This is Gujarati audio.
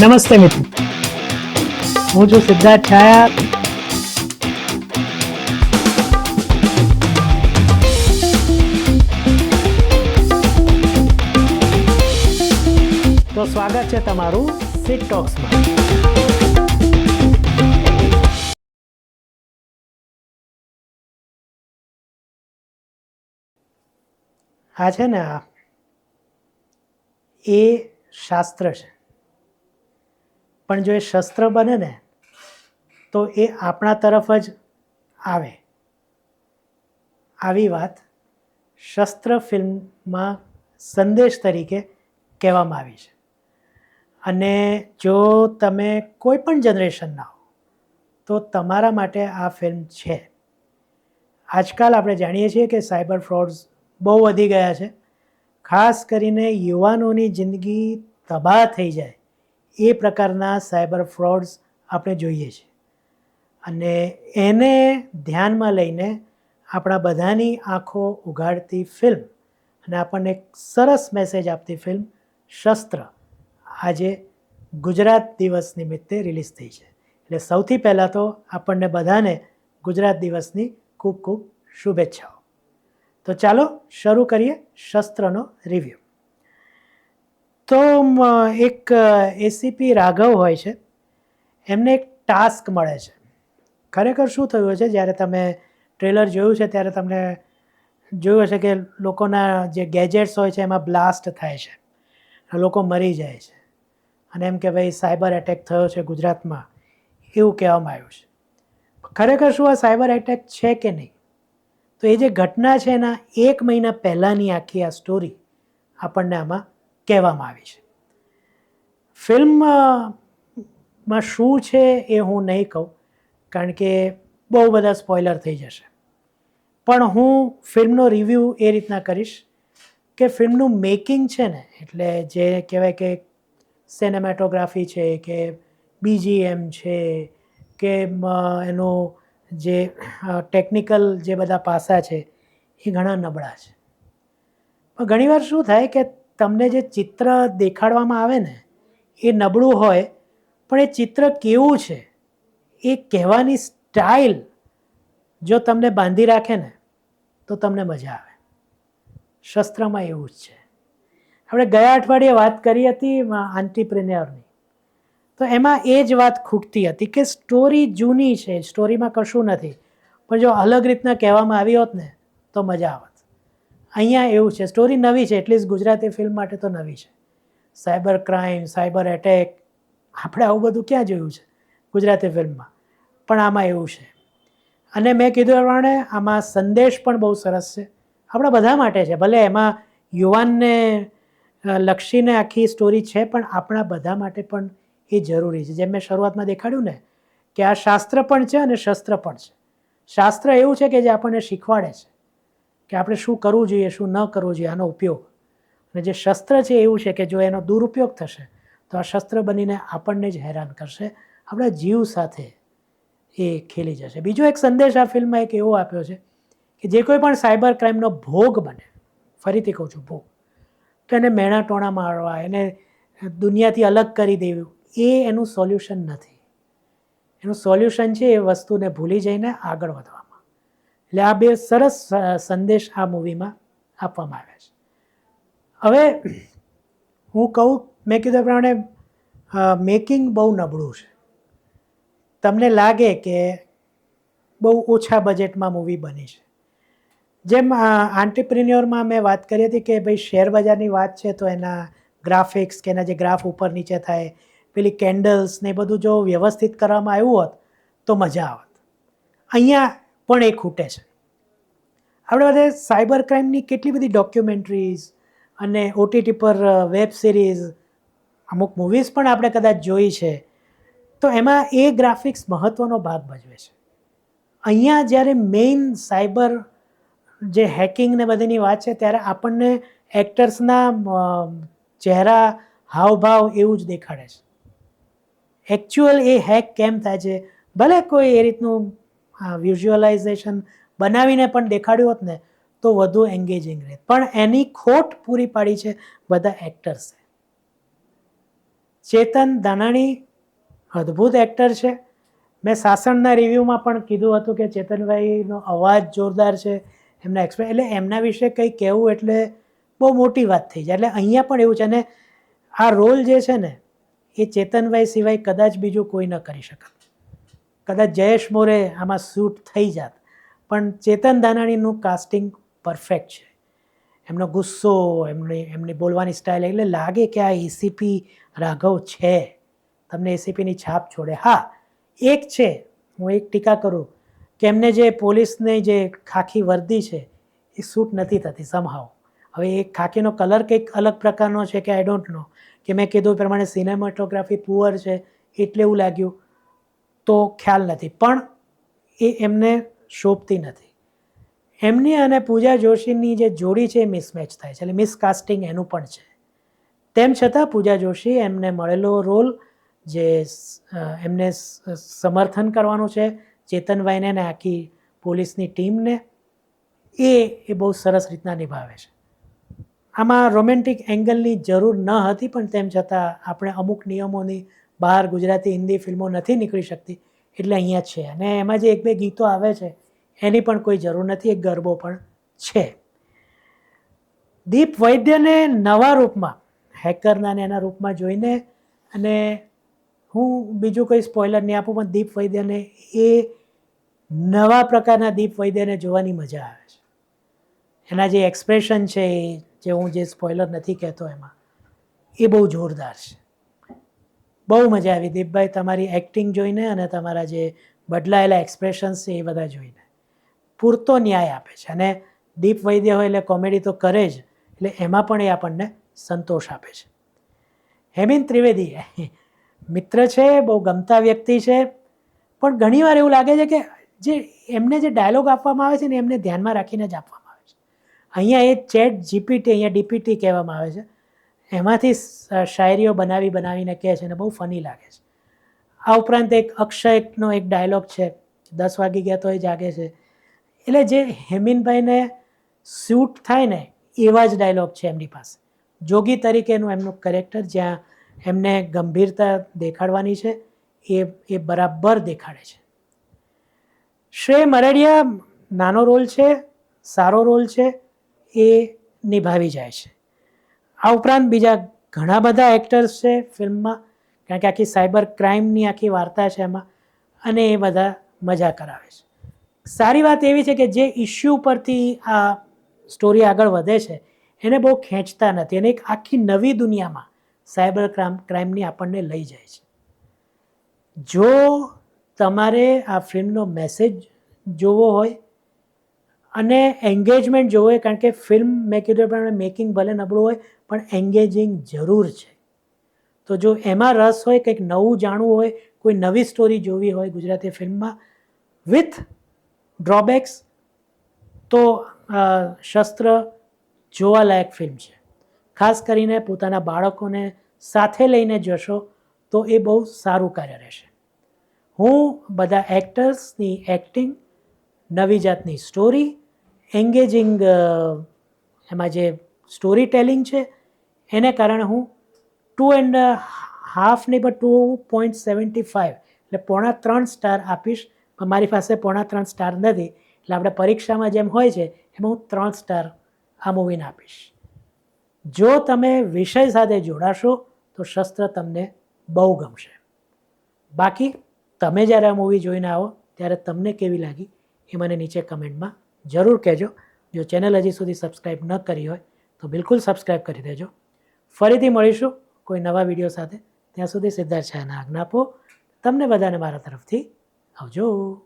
નમસ્તે મિત્રો. હું છું સિદ્ધાર્થ છાયા. તો સ્વાગત છે તમારું સિટ ટોક્સમાં આ છે ને આ એ શાસ્ત્ર છે. પણ જો એ શસ્ત્ર બને ને, તો એ આપણા તરફ જ આવે. આવી વાત શસ્ત્ર ફિલ્મમાં સંદેશ તરીકે કહેવામાં આવી છે. અને જો તમે કોઈ પણ જનરેશનના હો, તો તમારા માટે આ ફિલ્મ છે. આજકાલ આપણે જાણીએ છીએ કે સાયબર ફ્રોડ્સ બહુ વધી ગયા છે. ખાસ કરીને યુવાનોની જિંદગી તબાહ થઈ જાય. એ પ્રકારના સાયબર ફ્રોડ્સ આપણે જોઈએ છીએ અને એને ધ્યાનમાં લઈને આપણા બધાની આંખો ઉઘાડતી ફિલ્મ અને આપણને એક સરસ મેસેજ આપતી ફિલ્મ શસ્ત્ર આજે ગુજરાત દિવસ નિમિત્તે રિલીઝ થઈ છે. એટલે સૌથી પહેલાં તો આપણને બધાને ગુજરાત દિવસની ખૂબ ખૂબ શુભેચ્છાઓ. તો ચાલો શરૂ કરીએ શસ્ત્રનો રિવ્યૂ. તો એક એસીપી રાઘવ હોય છે. એમને એક ટાસ્ક મળે છે. ખરેખર શું થયું છે જ્યારે તમે ટ્રેલર જોયું છે, ત્યારે તમને જોયું હશે કે લોકોના જે ગેજેટ્સ હોય છે, એમાં બ્લાસ્ટ થાય છે. લોકો મરી જાય છે. અને એમ કે ભાઈ સાયબર એટેક થયો છે ગુજરાતમાં. એવું કહેવામાં આવ્યું છે. ખરેખર શું આ સાયબર એટેક છે કે નહીં? તો એ જે ઘટના છે એના એક મહિના પહેલાંની આખી આ સ્ટોરી આપણને આમાં કહેવામાં આવી છે. ફિલ્મમાં શું છે એ હું નહીં કહું, કારણ કે બહુ બધા સ્પોઇલર થઈ જશે. પણ હું ફિલ્મનો રિવ્યૂ એ રીતના કરીશ કે ફિલ્મનું મેકિંગ છે ને, એટલે જે કહેવાય કે સિનેમેટોગ્રાફી છે, કે બીજીએમ છે, કે એનું જે ટેકનિકલ જે બધા પાસા છે, એ ઘણા નબળા છે. પણ ઘણીવાર શું થાય કે તમને જે ચિત્ર દેખાડવામાં આવે ને, એ નબળું હોય, પણ એ ચિત્ર કેવું છે, એ કહેવાની સ્ટાઇલ જો તમને બાંધી રાખે ને, તો તમને મજા આવે. શસ્ત્રમાં એવું જ છે. આપણે ગયા અઠવાડિયે વાત કરી હતી આંટીપ્રિન્યોરની. તો એમાં એ જ વાત ખૂટતી હતી કે સ્ટોરી જૂની છે, સ્ટોરીમાં કશું નથી. પણ જો અલગ રીતના કહેવામાં આવી હોત ને, તો મજા આવત અહીંયા એવું છે સ્ટોરી નવી છે, એટલીસ્ટ ગુજરાતી ફિલ્મ માટે તો નવી છે. સાયબર ક્રાઇમ સાયબર એટેક આપણે આવું બધું ક્યાં જોયું છે ગુજરાતી ફિલ્મમાં પણ આમાં એવું છે. અને મેં કીધું એ પ્રમાણે આમાં સંદેશ પણ બહુ સરસ છે. આપણા બધા માટે છે, ભલે એમાં યુવાનને લક્ષીને આખી સ્ટોરી છે, પણ આપણા બધા માટે પણ એ જરૂરી છે. જેમ મેં શરૂઆતમાં દેખાડ્યું ને, કે આ શાસ્ત્ર પણ છે અને શસ્ત્ર પણ છે. શાસ્ત્ર એવું છે કે જે આપણને શીખવાડે છે. કે આપણે શું કરવું જોઈએ, શું ન કરવું જોઈએ, આનો ઉપયોગ. અને જે શસ્ત્ર છે એવું છે કે જો એનો દુરુપયોગ થશે, તો આ શસ્ત્ર બનીને આપણને જ હેરાન કરશે. આપણા જીવ સાથે એ ખેલી જશે. બીજો એક સંદેશ આ ફિલ્મમાં એક એવો આપ્યો છે કે જે કોઈ પણ સાયબર ક્રાઇમનો ભોગ બને, ફરીથી કહું છું ભોગ, તો એને મેણા ટોણા મારવા, એને દુનિયાથી અલગ કરી દેવું, એ એનું સોલ્યુશન નથી. એનું સોલ્યુશન છે એ વસ્તુને ભૂલી જઈને આગળ વધવામાં એટલે આ બે સરસ સંદેશ આ મૂવીમાં આપવામાં આવ્યા છે. હવે હું કહું, મેં કીધું પ્રમાણે મેકિંગ બહુ નબળું છે. તમને લાગે કે બહુ ઓછા બજેટમાં મૂવી બની છે. જેમ આંટીપ્રિન્યોરમાં મેં વાત કરી હતી કે ભાઈ શેર બજારની વાત છે તો એના ગ્રાફિક્સ કે એના જે ગ્રાફ ઉપર નીચે થાય, પેલી કેન્ડલ્સ ને બધું જો વ્યવસ્થિત કરવામાં આવ્યું હોત તો મજા આવત. અહીંયા પણ એ ખૂટે છે. આપણે બધે સાયબર ક્રાઇમની કેટલી બધી ડોક્યુમેન્ટરીઝ અને ઓટીટી પર વેબ સિરીઝ, અમુક મૂવીઝ પણ આપણે કદાચ જોઈ છે. તો એમાં એ ગ્રાફિક્સ મહત્ત્વનો ભાગ ભજવે છે. અહીંયા જ્યારે મેઇન સાયબર જે હેકિંગ ને બધીની વાત છે, ત્યારે આપણને એક્ટર્સના ચહેરા હાવભાવ એવું જ દેખાડે છે. એકચ્યુઅલ એ હેક કેમ થાય છે? ભલે કોઈ એ રીતનું વિઝ્યુઅલાઇઝેશન બનાવીને પણ દેખાડ્યું હોત ને, તો વધુ એન્ગેજિંગ રહે. પણ એની ખોટ પૂરી પાડી છે બધા એક્ટર્સે ચેતન દાનાણી અદ્ભુત એક્ટર છે. મેં સાસણના રિવ્યૂમાં પણ કીધું હતું કે ચેતનભાઈનો અવાજ જોરદાર છે. એમના એક્સપ્રે એટલે એમના વિશે કંઈ કહેવું એટલે બહુ મોટી વાત થઈ જાય. એટલે અહીંયા પણ એવું છે અને આ રોલ જે છે ને, એ ચેતનભાઈ સિવાય કદાચ બીજું કોઈ ન કરી શકત કદાચ જયેશ મોરે આમાં શૂટ થઈ જાત. પણ ચેતન દાનાણીનું કાસ્ટિંગ પરફેક્ટ છે. એમનો ગુસ્સો, એમની એમની બોલવાની સ્ટાઇલ એટલે લાગે કે આ એસીપી રાઘવ છે. તમને એસીપીની છાપ છોડે. હા, એક છે. હું એક ટીકા કરું કે એમને જે પોલીસની જે ખાખી વર્દી છે, એ સૂટ નથી થતી સમહાવ હવે એ ખાખીનો કલર કંઈક અલગ પ્રકારનો છે કે આઈ ડોન્ટ નો કે મેં કીધું પ્રમાણે સિનેમાટોગ્રાફી પુઅર છે, એટલે એવું લાગ્યું. તો ખ્યાલ નથી. પણ એ એમને શોભતી નથી. એમની અને પૂજા જોશીની જે જોડી છે એ મિસમેચ થાય છે. એટલે મિસકાસ્ટિંગ એનું પણ છે. તેમ છતાં પૂજા જોશી એમને મળેલો રોલ જે એમને સમર્થન કરવાનું છે. ચેતનભાઈને ને આખી પોલીસની ટીમને. એ એ બહુ સરસ રીતના નિભાવે છે. આમાં રોમેન્ટિક એંગલની જરૂર ન હતી, પણ તેમ છતાં આપણે અમુક નિયમોની બહાર ગુજરાતી, હિન્દી ફિલ્મો નથી નીકળી શકતી. એટલે અહીંયા છે. અને એમાં જે એક બે ગીતો આવે છે, એની પણ કોઈ જરૂર નથી. એક ગરબો પણ છે. દીપ વૈદ્યને નવા રૂપમાં, હેકરના ને એના રૂપમાં જોઈને અને હું બીજું કોઈ સ્પોઇલર નહીં આપું, પણ દીપ વૈદ્યને, એ નવા પ્રકારના દીપ વૈદ્યને જોવાની મજા આવે છે. એના જે એક્સપ્રેશન છે જે હું જે સ્પોઇલર નથી કહેતો એમાં, એ બહુ જોરદાર છે. બહુ મજા આવી. દીપભાઈ, તમારી એક્ટિંગ જોઈને અને તમારા જે બદલાયેલા એક્સપ્રેશન્સ છે એ બધા જોઈને. પૂરતો ન્યાય આપે છે. અને દીપ વૈદ્ય હોય એટલે કોમેડી તો કરે જ, એટલે એમાં પણ એ આપણને સંતોષ આપે છે. હેમિન ત્રિવેદી, મિત્ર છે, બહુ ગમતા વ્યક્તિ છે, પણ ઘણીવાર એવું લાગે છે કે જે એમને જે ડાયલોગ આપવામાં આવે છે ને એમને ધ્યાનમાં રાખીને જ આપવામાં આવે છે. અહીંયા એ ચેટ જીપીટી અહીંયા ડીપીટી કહેવામાં આવે છે. એમાંથી શાયરીઓ બનાવી બનાવીને કહે છે અને બહુ ફની લાગે છે. આ ઉપરાંત એક અક્ષયનો એક ડાયલોગ છે, દસ વાગી ગયા તો એ જાગે છે. એટલે જે હેમિનભાઈને સ્યુટ થાય ને, એવા જ ડાયલોગ છે એમની પાસે. જોગી તરીકેનું એમનું કરેક્ટર જ્યાં એમને ગંભીરતા દેખાડવાની છે, એ એ બરાબર દેખાડે છે. શ્રેય મરડિયા નાનો રોલ છે, સારો રોલ છે, એ નિભાવી જાય છે. આ ઉપરાંત બીજા ઘણા બધા એક્ટર્સ છે ફિલ્મમાં, કારણ કે આખી સાયબર ક્રાઇમની આખી વાર્તા છે એમાં, અને એ બધા મજા કરાવે છે. સારી વાત એવી છે કે જે ઇશ્યુ પરથી આ સ્ટોરી આગળ વધે છે, એને બહુ ખેંચતા નથી અને એક આખી નવી દુનિયામાં સાયબર ક્રાઇમ ક્રાઇમની આપણને લઈ જાય છે. જો તમારે આ ફિલ્મનો મેસેજ જોવો હોય અને એન્ગેજમેન્ટ જોવે કારણ કે ફિલ્મ મેં કીધું પ્રમાણે મેકિંગ ભલે નબળું હોય, પણ એન્ગેજિંગ જરૂર છે. તો જો એમાં રસ હોય, કંઈક નવું જાણવું હોય, કોઈ નવી સ્ટોરી જોવી હોય ગુજરાતી ફિલ્મમાં વિથ ડ્રોબેક્સ તો શસ્ત્ર જોવાલાયક ફિલ્મ છે. ખાસ કરીને પોતાના બાળકોને સાથે લઈને જશો, તો એ બહુ સારું કાર્ય રહેશે. હું બધા એક્ટર્સની એક્ટિંગ નવી જાતની સ્ટોરી એન્ગેજિંગ એમાં જે સ્ટોરી ટેલિંગ છે, એને કારણે હું ટુ એન્ડ હાફ નહીં, પણ ટુ પોઈન્ટ સેવન્ટી ફાઇવ એટલે પોણા ત્રણ સ્ટાર આપીશ. પણ મારી પાસે પોણા ત્રણ સ્ટાર નથી. એટલે આપણે પરીક્ષામાં જેમ હોય છે, એમાં હું ત્રણ સ્ટાર આ મૂવીને આપીશ. જો તમે વિષય સાથે જોડાશો, તો શસ્ત્ર તમને બહુ ગમશે. બાકી, તમે જ્યારે આ મૂવી જોઈને આવો, ત્યારે તમને કેવી લાગી? એ મને નીચે કમેન્ટમાં જરૂર કહેજો. જો ચેનલ હજી સુધી સબસ્ક્રાઈબ ન કરી હોય, તો બિલકુલ સબસ્ક્રાઈબ કરી દેજો. ફરીથી મળીશું કોઈ નવા વીડિયો સાથે. ત્યાં સુધી સિદ્ધાર્થ શાહના આજ્ઞા આપો. તમને બધાને મારા તરફથી આવજો.